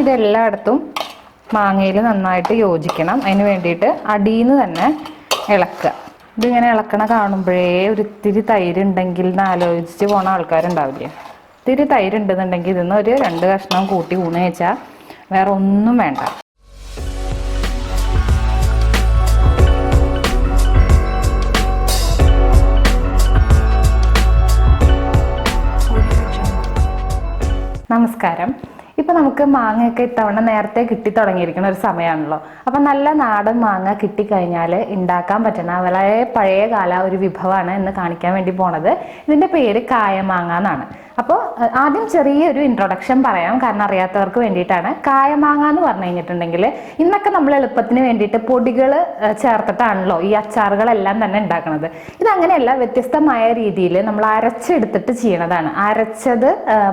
ഇതെല്ലായിടത്തും മാങ്ങയിൽ നന്നായിട്ട് യോജിക്കണം. അതിന് വേണ്ടിയിട്ട് അടിയിൽ നിന്ന് തന്നെ ഇളക്കുക. ഇതിങ്ങനെ ഇളക്കണ കാണുമ്പോഴേ ഒരു ഇത്തിരി തൈര് ഉണ്ടെങ്കിൽ എന്ന് ആലോചിച്ച് പോണ ആൾക്കാരുണ്ടാവില്ലേ? ഇത്തിരി തൈര് ഉണ്ടെന്നുണ്ടെങ്കിൽ ഇതിന്ന് ഒരു രണ്ട് കഷ്ണം കൂട്ടി ഊണ് വെച്ചാൽ വേറെ ഒന്നും വേണ്ട. നമസ്കാരം. ഇപ്പൊ നമുക്ക് മാങ്ങയൊക്കെ ഇത്തവണ നേരത്തെ കിട്ടി തുടങ്ങിയിരിക്കുന്ന ഒരു സമയമാണല്ലോ അപ്പൊ നല്ല നാടൻ മാങ്ങ കിട്ടിക്കഴിഞ്ഞാൽ ഉണ്ടാക്കാൻ പറ്റുന്ന വളരെ പഴയ കാല ഒരു വിഭവമാണ് എന്ന് കാണിക്കാൻ വേണ്ടി പോണത്. ഇതിന്റെ പേര് കായമാങ്ങ എന്നാണ്. അപ്പോൾ ആദ്യം ചെറിയൊരു ഇൻട്രൊഡക്ഷൻ പറയാം. കാരണം അറിയാത്തവർക്ക് വേണ്ടിയിട്ടാണ്. കായമാങ്ങ എന്ന് പറഞ്ഞു കഴിഞ്ഞിട്ടുണ്ടെങ്കിൽ ഇന്നൊക്കെ നമ്മൾ എളുപ്പത്തിന് വേണ്ടിയിട്ട് പൊടികൾ ചേർത്തിട്ടാണല്ലോ ഈ അച്ചാറുകളെല്ലാം തന്നെ ഉണ്ടാക്കുന്നത് ഇതങ്ങനെയല്ല വ്യത്യസ്തമായ രീതിയിൽ നമ്മൾ അരച്ചെടുത്തിട്ട് ചെയ്യണതാണ്. അരച്ചത്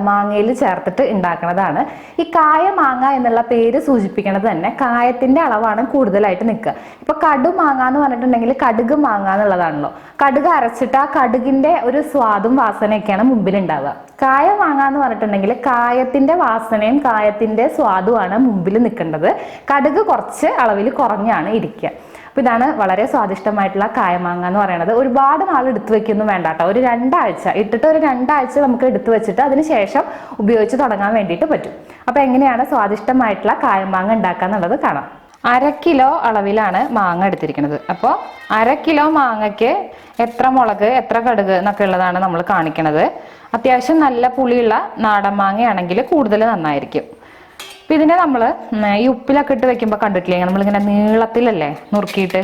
മാങ്ങയിൽ ചേർത്തിട്ട് ഉണ്ടാക്കുന്നതാണ് ഈ കായമാങ്ങ എന്നുള്ള പേര് സൂചിപ്പിക്കുന്നത് തന്നെ കായത്തിന്റെ അളവാണ് കൂടുതലായിട്ട് നിൽക്കുക. ഇപ്പോൾ കടു മാങ്ങ എന്ന് പറഞ്ഞിട്ടുണ്ടെങ്കിൽ കടുക് മാങ്ങ എന്നുള്ളതാണല്ലോ കടുക് അരച്ചിട്ട് ആ കടുകിന്റെ ഒരു സ്വാദും വാസനയൊക്കെയാണ് മുമ്പിൽ ഉണ്ടാവുക കായ വാങ്ങാന്ന് പറഞ്ഞിട്ടുണ്ടെങ്കിൽ കായത്തിന്റെ വാസനയും കായത്തിന്റെ സ്വാദുമാണ് മുമ്പിൽ നിൽക്കേണ്ടത്. കടുക് കുറച്ച് അളവിൽ കുറഞ്ഞാണ് ഇരിക്കുക. അപ്പോൾ ഇതാണ് വളരെ സ്വാദിഷ്ടമായിട്ടുള്ള കായമാങ്ങ എന്ന് പറയുന്നത്. ഒരുപാട് നാൾ എടുത്തു വെക്കൊന്നും വേണ്ട കേട്ടോ. ഒരു രണ്ടാഴ്ച ഇട്ടിട്ട് ഒരു രണ്ടാഴ്ച നമുക്ക് എടുത്തു വെച്ചിട്ട് അതിന് ശേഷം ഉപയോഗിച്ച് തുടങ്ങാൻ വേണ്ടിയിട്ട് പറ്റും. അപ്പോൾ എങ്ങനെയാണ് സ്വാദിഷ്ടമായിട്ടുള്ള കായമാങ്ങ ഉണ്ടാക്കുക എന്നുള്ളത് കാണാം. അര കിലോ അളവിലാണ് മാങ്ങ എടുത്തിരിക്കുന്നത്. അപ്പോൾ അര കിലോ മാങ്ങയ്ക്ക് എത്ര മുളക് എത്ര കടുക് എന്നൊക്കെ ഉള്ളതാണ് നമ്മൾ കാണിക്കുന്നത് അത്യാവശ്യം നല്ല പുളിയുള്ള നാടൻ മാങ്ങയാണെങ്കിൽ കൂടുതൽ നന്നായിരിക്കും. അപ്പം ഇതിനെ നമ്മൾ ഈ ഉപ്പിലൊക്കെ ഇട്ട് വെക്കുമ്പോൾ കണ്ടിട്ടില്ലേ? നമ്മളിങ്ങനെ നീളത്തിലല്ലേ നുറുക്കിയിട്ട്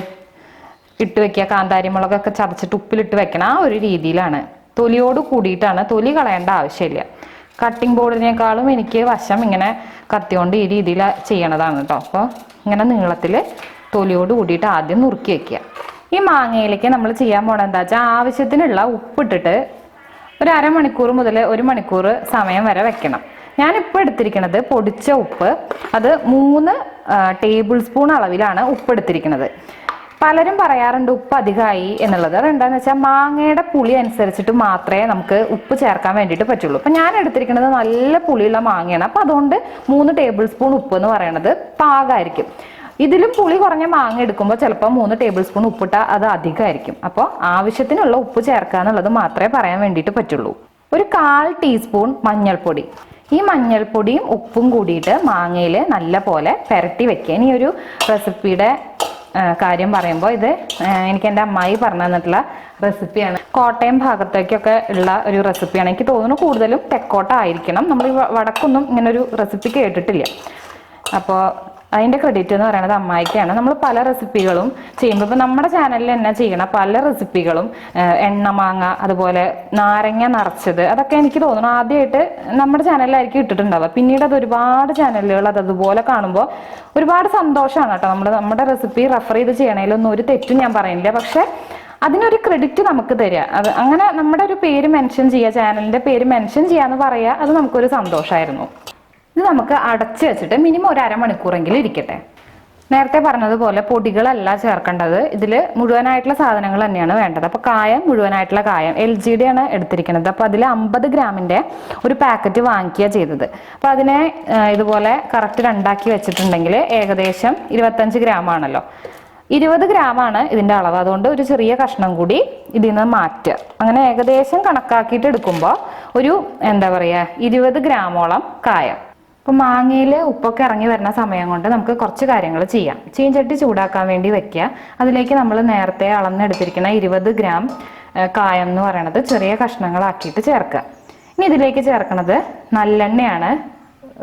ഇട്ട് വെക്കുക. കാന്താരി മുളകൊക്കെ ചതച്ചിട്ട് ഉപ്പിലിട്ട് വെക്കണം ആ ഒരു രീതിയിലാണ്. തൊലിയോട് കൂടിയിട്ടാണ്. തൊലി കളയേണ്ട ആവശ്യമില്ല. കട്ടിംഗ് ബോർഡിനേക്കാളും എനിക്ക് വശം ഇങ്ങനെ കത്തിയോണ്ട് ഈ രീതിയിൽ ചെയ്യണതാണ് കേട്ടോ അപ്പോൾ ഇങ്ങനെ നീളത്തിൽ തൊലിയോട് കൂടിയിട്ട് ആദ്യം നുറുക്കി വെക്കുക. ഈ മാങ്ങയിലേക്ക് നമ്മൾ ചെയ്യാൻ പോണത് എന്താ വെച്ചാൽ ആവശ്യത്തിനുള്ള ഉപ്പിട്ടിട്ട് ഒരു അരമണിക്കൂർ മുതൽ ഒരു മണിക്കൂർ സമയം വരെ വെക്കണം. ഞാനിപ്പോൾ എടുത്തിരിക്കുന്നത് പൊടിച്ച ഉപ്പ്. അത് മൂന്ന് ടേബിൾ സ്പൂൺ അളവിലാണ് ഉപ്പ് എടുത്തിരിക്കുന്നത് പലരും പറയാറുണ്ട് ഉപ്പ് അധികമായി എന്നുള്ളത്. അതെന്താന്ന് വെച്ചാൽ മാങ്ങയുടെ പുളി അനുസരിച്ചിട്ട് മാത്രമേ നമുക്ക് ഉപ്പ് ചേർക്കാൻ വേണ്ടിയിട്ട് പറ്റുള്ളൂ. അപ്പം ഞാൻ എടുത്തിരിക്കുന്നത് നല്ല പുളിയുള്ള മാങ്ങയാണ്. അപ്പം അതുകൊണ്ട് മൂന്ന് ടേബിൾ സ്പൂൺ ഉപ്പ് എന്ന് പറയുന്നത് പാകമായിരിക്കും ഇതിലും പുളി കുറഞ്ഞ മാങ്ങ എടുക്കുമ്പോൾ ചിലപ്പോൾ മൂന്ന് ടേബിൾ സ്പൂൺ ഉപ്പിട്ടാൽ അത് അധികമായിരിക്കും. അപ്പോൾ ആവശ്യത്തിനുള്ള ഉപ്പ് ചേർക്കുക എന്നുള്ളത് മാത്രമേ പറയാൻ വേണ്ടിയിട്ട് പറ്റുള്ളൂ. ഒരു കാൽ ടീസ്പൂൺ മഞ്ഞൾപ്പൊടി. ഈ മഞ്ഞൾപ്പൊടിയും ഉപ്പും കൂടിയിട്ട് മാങ്ങയിൽ നല്ല പോലെ പുരട്ടി വെക്കുക. ഇനി ഒരു റെസിപ്പിയുടെ കാര്യം പറയുമ്പോൾ ഇത് എനിക്ക് എന്റെ അമ്മായി പറഞ്ഞു തന്നിട്ടുള്ള റെസിപ്പിയാണ്. കോട്ടയം ഭാഗത്തേക്കൊക്കെ ഉള്ള ഒരു റെസിപ്പിയാണ്. എനിക്ക് തോന്നുന്നു കൂടുതലും തെക്കോട്ട ആയിരിക്കണം നമ്മൾ വടക്കൊന്നും ഇങ്ങനെ ഒരു റെസിപ്പി കേട്ടിട്ടില്ല. അപ്പോൾ അതിന്റെ ക്രെഡിറ്റ് എന്ന് പറയുന്നത് അമ്മായിക്കാണ്. നമ്മൾ പല റെസിപ്പികളും ചെയ്യുമ്പോൾ ഇപ്പോൾ നമ്മുടെ ചാനലിൽ തന്നെ ചെയ്യണ പല റെസിപ്പികളും എണ്ണ മാങ്ങ അതുപോലെ നാരങ്ങ നിറച്ചത് അതൊക്കെ എനിക്ക് തോന്നുന്നു ആദ്യമായിട്ട് നമ്മുടെ ചാനലിലായിരിക്കും ഇട്ടിട്ടുണ്ടാവുക. പിന്നീട് അത് ഒരുപാട് ചാനലുകൾ അത് അതുപോലെ കാണുമ്പോൾ ഒരുപാട് സന്തോഷമാണ് കേട്ടോ. നമ്മൾ നമ്മുടെ റെസിപ്പി റെഫർ ചെയ്ത് ചെയ്യണേലൊന്നും ഒരു തെറ്റും ഞാൻ പറയുന്നില്ല. പക്ഷേ അതിനൊരു ക്രെഡിറ്റ് നമുക്ക് തരിക. അത് അങ്ങനെ നമ്മുടെ ഒരു പേര് മെൻഷൻ ചെയ്യുക ചാനലിന്റെ പേര് മെൻഷൻ ചെയ്യാന്ന് പറയുക അത് നമുക്കൊരു സന്തോഷമായിരുന്നു ഇത് നമുക്ക് അടച്ചു വെച്ചിട്ട് മിനിമം ഒരു അരമണിക്കൂറെങ്കിലും ഇരിക്കട്ടെ. നേരത്തെ പറഞ്ഞതുപോലെ പൊടികളല്ല ചേർക്കേണ്ടത്. ഇതിൽ മുഴുവനായിട്ടുള്ള സാധനങ്ങൾ തന്നെയാണ് വേണ്ടത്. അപ്പോൾ കായം മുഴുവനായിട്ടുള്ള കായം. എൽ ജി ഡി ആണ് എടുത്തിരിക്കുന്നത്. അപ്പോൾ അതിൽ അമ്പത് ഗ്രാമിന്റെ ഒരു പാക്കറ്റ് വാങ്ങിക്കുക ചെയ്തത്. അപ്പോൾ അതിനെ ഇതുപോലെ കറക്റ്റ് രണ്ടാക്കി വെച്ചിട്ടുണ്ടെങ്കിൽ ഏകദേശം ഇരുപത്തഞ്ച് ആണല്ലോ. ഇരുപത് ഗ്രാമാണ് ഇതിന്റെ അളവ്. അതുകൊണ്ട് ഒരു ചെറിയ കഷ്ണം കൂടി ഇതിൽ നിന്ന് മാറ്റുക. അങ്ങനെ ഏകദേശം കണക്കാക്കിയിട്ട് എടുക്കുമ്പോൾ ഒരു എന്താ പറയുക ഇരുപത് ഗ്രാമോളം കായം. ഇപ്പൊ മാങ്ങയിൽ ഉപ്പൊക്കെ ഇറങ്ങി വരുന്ന സമയം കൊണ്ട് നമുക്ക് കുറച്ച് കാര്യങ്ങൾ ചെയ്യാം. ചീഞ്ചട്ടി ചൂടാക്കാൻ വേണ്ടി വെക്കുക. അതിലേക്ക് നമ്മൾ നേരത്തെ അളന്നെടുത്തിരിക്കുന്ന ഇരുപത് ഗ്രാം കായം എന്ന് പറയണത് ചെറിയ കഷ്ണങ്ങളാക്കിയിട്ട് ചേർക്കുക. ഇനി ഇതിലേക്ക് ചേർക്കുന്നത് നല്ലെണ്ണയാണ്.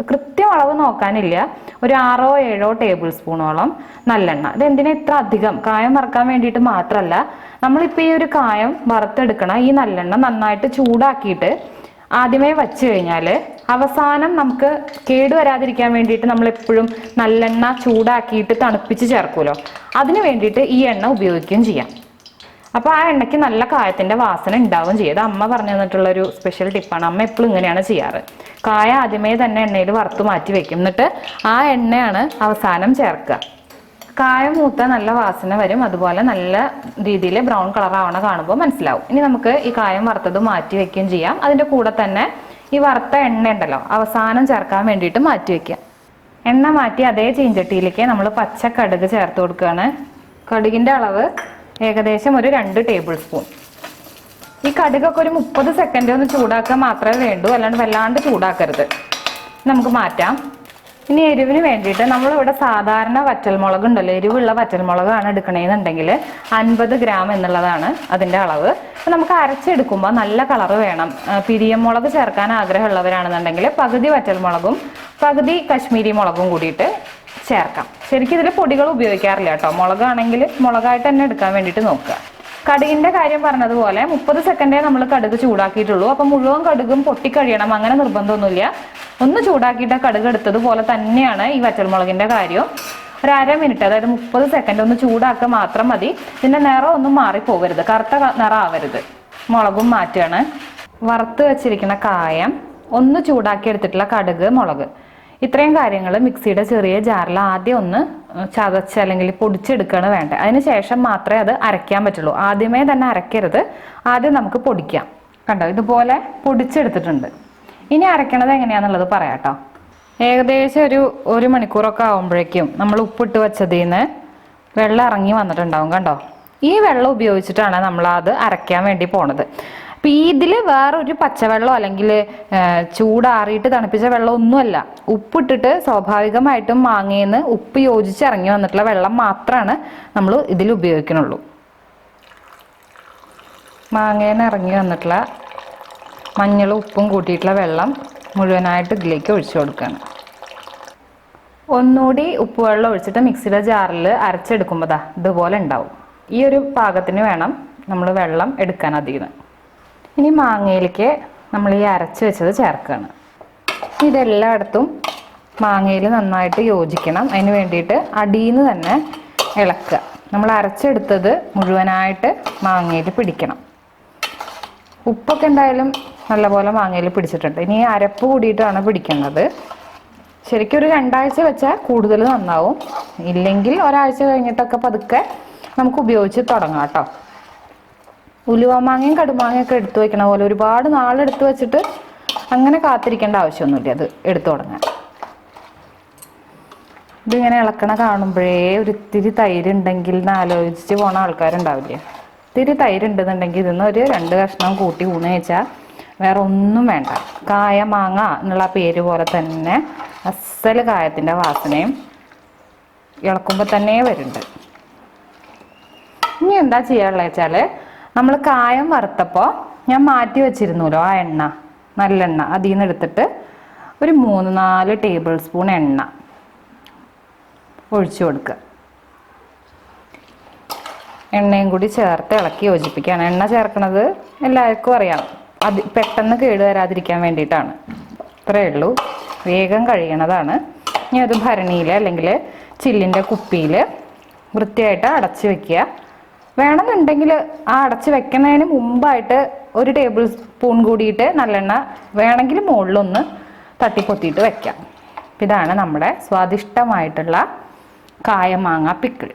കൃത്യം അളവ് നോക്കാനില്ല. ഒരു ആറോ ഏഴോ ടേബിൾ സ്പൂണോളം നല്ലെണ്ണ. ഇത് എന്തിനാ ഇത്ര അധികം? കായം വറക്കാൻ വേണ്ടിയിട്ട് മാത്രമല്ല നമ്മളിപ്പോൾ ഈ ഒരു കായം വറുത്തെടുക്കണ ഈ നല്ലെണ്ണ നന്നായിട്ട് ചൂടാക്കിയിട്ട് ആദ്യമേ വച്ചു കഴിഞ്ഞാൽ അവസാനം നമുക്ക് കേടുവരാതിരിക്കാൻ വേണ്ടിയിട്ട് നമ്മൾ എപ്പോഴും നല്ലെണ്ണ ചൂടാക്കിയിട്ട് തണുപ്പിച്ച് ചേർക്കുമല്ലോ. അതിന് വേണ്ടിയിട്ട് ഈ എണ്ണ ഉപയോഗിക്കുകയും ചെയ്യാം. അപ്പോൾ ആ എണ്ണയ്ക്ക് നല്ല കായത്തിന്റെ വാസന ഉണ്ടാവും ചെയ്യും. അത് അമ്മ പറഞ്ഞു തന്നിട്ടുള്ള ഒരു സ്പെഷ്യൽ ടിപ്പാണ് അമ്മ എപ്പോഴും ഇങ്ങനെയാണ് ചെയ്യാറ്. കായ ആദ്യമേ തന്നെ എണ്ണയിൽ വറുത്ത് മാറ്റി വെക്കും. എന്നിട്ട് ആ എണ്ണയാണ് അവസാനം ചേർക്കുക. കായം മൂത്ത നല്ല വാസന വരും. അതുപോലെ നല്ല രീതിയിൽ ബ്രൗൺ കളർ ആവണ കാണുമ്പോൾ മനസ്സിലാവും. ഇനി നമുക്ക് ഈ കായം വറുത്തത് മാറ്റി വെക്കുകയും ചെയ്യാം. അതിന്റെ കൂടെ തന്നെ ഈ വറുത്ത എണ്ണ ഉണ്ടല്ലോ അവസാനം ചേർക്കാൻ വേണ്ടിയിട്ട് മാറ്റി വെക്കുക. എണ്ണ മാറ്റി അതേ ചീഞ്ചട്ടിയിലേക്ക് നമ്മൾ പച്ച കടുക് ചേർത്ത് കൊടുക്കുകയാണ്. കടുകിന്റെ അളവ് ഏകദേശം ഒരു രണ്ട് ടേബിൾ സ്പൂൺ. ഈ കടുകൊക്കെ ഒരു മുപ്പത് സെക്കൻഡ് ഒന്ന് ചൂടാക്കാൻ മാത്രമേ വേണ്ടൂ. അല്ലാണ്ട് വല്ലാണ്ട് ചൂടാക്കരുത്. നമുക്ക് മാറ്റാം. ഇനി എരിവിന് വേണ്ടിയിട്ട് നമ്മളിവിടെ സാധാരണ വറ്റൽമുളക് ഉണ്ടല്ലോ എരിവുള്ള വറ്റൽമുളകാണ് എടുക്കണേന്നുണ്ടെങ്കിൽ അൻപത് ഗ്രാം എന്നുള്ളതാണ് അതിന്റെ അളവ്. അപ്പം നമുക്ക് അരച്ചെടുക്കുമ്പോൾ നല്ല കളറ് വേണം. പിരിയമുളക് ചേർക്കാൻ ആഗ്രഹമുള്ളവരാണെന്നുണ്ടെങ്കിൽ പകുതി വറ്റൽമുളകും പകുതി കശ്മീരി മുളകും കൂടിയിട്ട് ചേർക്കാം. ശരിക്കും ഇതിൽ പൊടികൾ ഉപയോഗിക്കാറില്ല കേട്ടോ. മുളകാണെങ്കിൽ മുളകായിട്ട് തന്നെ എടുക്കാൻ വേണ്ടിയിട്ട് നോക്കുക. കടുകിന്റെ കാര്യം പറഞ്ഞതുപോലെ മുപ്പത് സെക്കൻഡേ നമ്മൾ കടുക് ചൂടാക്കിയിട്ടുള്ളൂ. അപ്പൊ മുഴുവൻ കടുകും പൊട്ടിക്കഴിയണം. അങ്ങനെ നിർബന്ധമൊന്നുമില്ല. ഒന്ന് ചൂടാക്കിയിട്ട് കടുക് എടുത്തതുപോലെ തന്നെയാണ് ഈ വറ്റൽമുളകിന്റെ കാര്യം. ഒരു അര മിനിറ്റ് അതായത് മുപ്പത് സെക്കൻഡ് ഒന്ന് ചൂടാക്കുക മാത്രം മതി. ഇതിന്റെ നിറം ഒന്നും മാറിപ്പോകരുത്. കറുത്ത നിറം ആവരുത് മുളകും മാറ്റുകയാണ്. വറുത്ത് വെച്ചിരിക്കുന്ന കായം ഒന്ന് ചൂടാക്കി എടുത്തിട്ടുള്ള കടുക് മുളക്. ഇത്രയും കാര്യങ്ങൾ മിക്സിയുടെ ചെറിയ ജാറിൽ ആദ്യം ഒന്ന് ചതച്ച് അല്ലെങ്കിൽ പൊടിച്ചെടുക്കുകയാണ് വേണ്ടത്. അതിന് ശേഷം മാത്രമേ അത് അരയ്ക്കാൻ പറ്റുള്ളൂ. ആദ്യമേ തന്നെ അരയ്ക്കരുത്. ആദ്യം നമുക്ക് പൊടിക്കാം. കണ്ടോ? ഇതുപോലെ പൊടിച്ചെടുത്തിട്ടുണ്ട്. ഇനി അരയ്ക്കണത് എങ്ങനെയാണെന്നുള്ളത് പറയാം കേട്ടോ ഏകദേശം ഒരു ഒരു മണിക്കൂറൊക്കെ ആകുമ്പോഴേക്കും നമ്മൾ ഉപ്പിട്ട് വെച്ചതിൽ നിന്ന് വെള്ളം ഇറങ്ങി വന്നിട്ടുണ്ടാവും കണ്ടോ? ഈ വെള്ളം ഉപയോഗിച്ചിട്ടാണ് നമ്മൾ അത് അരയ്ക്കാൻ വേണ്ടി പോണത്. ഈ ഇതിൽ വേറൊരു പച്ചവെള്ളം അല്ലെങ്കിൽ ചൂടാറിയിട്ട് തണുപ്പിച്ച വെള്ളം ഒന്നുമല്ല. ഉപ്പിട്ടിട്ട് സ്വാഭാവികമായിട്ടും മാങ്ങയിൽ ഉപ്പ് യോജിച്ച് ഇറങ്ങി വന്നിട്ടുള്ള വെള്ളം മാത്രമാണ് നമ്മൾ ഇതിൽ ഉപയോഗിക്കണുള്ളൂ. മാങ്ങയിൽ ഇറങ്ങി വന്നിട്ടുള്ള മഞ്ഞളും ഉപ്പും കൂട്ടിയിട്ടുള്ള വെള്ളം മുഴുവനായിട്ട് ഇതിലേക്ക് ഒഴിച്ചു കൊടുക്കുകയാണ് ഒന്നുകൂടി ഉപ്പ് വെള്ളം ഒഴിച്ചിട്ട് മിക്സിയുടെ ജാറിൽ അരച്ചെടുക്കുമ്പോൾ ദാ ഇതുപോലെ ഉണ്ടാവും. ഈ ഒരു പാകത്തിന് വേണം നമ്മൾ വെള്ളം എടുക്കാൻ അധികം. ഇനി മാങ്ങയിലേക്ക് നമ്മൾ ഈ അരച്ച് വെച്ചത് ചേർക്കുകയാണ്. ഇതെല്ലായിടത്തും മാങ്ങയിൽ നന്നായിട്ട് യോജിക്കണം. അതിന് വേണ്ടിയിട്ട് അടിയിൽ നിന്ന് തന്നെ ഇളക്കുക. നമ്മൾ അരച്ചെടുത്തത് മുഴുവനായിട്ട് മാങ്ങയിൽ പിടിക്കണം. ഉപ്പൊക്കെ എന്തായാലും നല്ലപോലെ മാങ്ങയിൽ പിടിച്ചിട്ടുണ്ട്. ഇനി അരപ്പ് കൂടിയിട്ടാണ് പിടിക്കേണ്ടത് ശരിക്കും ഒരു രണ്ടാഴ്ച വെച്ചാൽ കൂടുതൽ നന്നാവും. ഇല്ലെങ്കിൽ ഒരാഴ്ച കഴിഞ്ഞിട്ടൊക്കെ പതുക്കെ നമുക്ക് ഉപയോഗിച്ച് തുടങ്ങാം കേട്ടോ. ഉലുവമാങ്ങയും കടുമാങ്ങയൊക്കെ എടുത്തു വയ്ക്കണ പോലെ ഒരുപാട് നാളെടുത്ത് വെച്ചിട്ട് അങ്ങനെ കാത്തിരിക്കേണ്ട ആവശ്യമൊന്നുമില്ല. അത് എടുത്തു തുടങ്ങാൻ. ഇതിങ്ങനെ ഇളക്കണ കാണുമ്പോഴേ ഒരു ഇത്തിരി തൈര് ഉണ്ടെങ്കിൽ എന്ന് ആലോചിച്ച് പോണ ആൾക്കാരുണ്ടാവില്ലേ? ഇത്തിരി തൈര് ഉണ്ടെന്നുണ്ടെങ്കിൽ ഇതിന്ന് ഒരു രണ്ട് കഷ്ണം കൂട്ടി ഊണ് വെച്ചാൽ വേറെ ഒന്നും വേണ്ട. കായ മാങ്ങ എന്നുള്ള പേര് പോലെ തന്നെ അസൽ കായത്തിന്റെ വാസനയും ഇളക്കുമ്പോൾ തന്നെ വരുന്നുണ്ട്. ഇനി എന്താ ചെയ്യാനുള്ളത് വെച്ചാൽ നമ്മൾ കായം വറുത്തപ്പോൾ ഞാൻ മാറ്റി വെച്ചിരുന്നല്ലോ ആ എണ്ണ നല്ലെണ്ണ അതിൽ നിന്ന് എടുത്തിട്ട് ഒരു മൂന്ന് നാല് ടേബിൾ സ്പൂൺ എണ്ണ ഒഴിച്ചു കൊടുക്കുക. എണ്ണയും കൂടി ചേർത്ത് ഇളക്കി യോജിപ്പിക്കുകയാണ്. എണ്ണ ചേർക്കുന്നത് എല്ലാവർക്കും അറിയാം. അത് പെട്ടെന്ന് കേട് വരാതിരിക്കാൻ വേണ്ടിയിട്ടാണ്. ഇത്രയേ ഉള്ളൂ. വേഗം കഴിയണതാണ് ഇനി അത് ഭരണിയിൽ അല്ലെങ്കിൽ ചില്ലിന്റെ കുപ്പിയിൽ വൃത്തിയായിട്ട് അടച്ചു വെക്കുക. വേണമെന്നുണ്ടെങ്കിൽ ആ അടച്ച് വെക്കുന്നതിന് മുമ്പായിട്ട് ഒരു ടേബിൾ സ്പൂൺ കൂടിയിട്ട് നല്ലെണ്ണ വേണമെങ്കിൽ മുകളിലൊന്ന് തട്ടിപ്പൊത്തിയിട്ട് വെക്കാം. ഇതാണ് നമ്മുടെ സ്വാദിഷ്ടമായിട്ടുള്ള കായമാങ്ങ പിക്കിൾ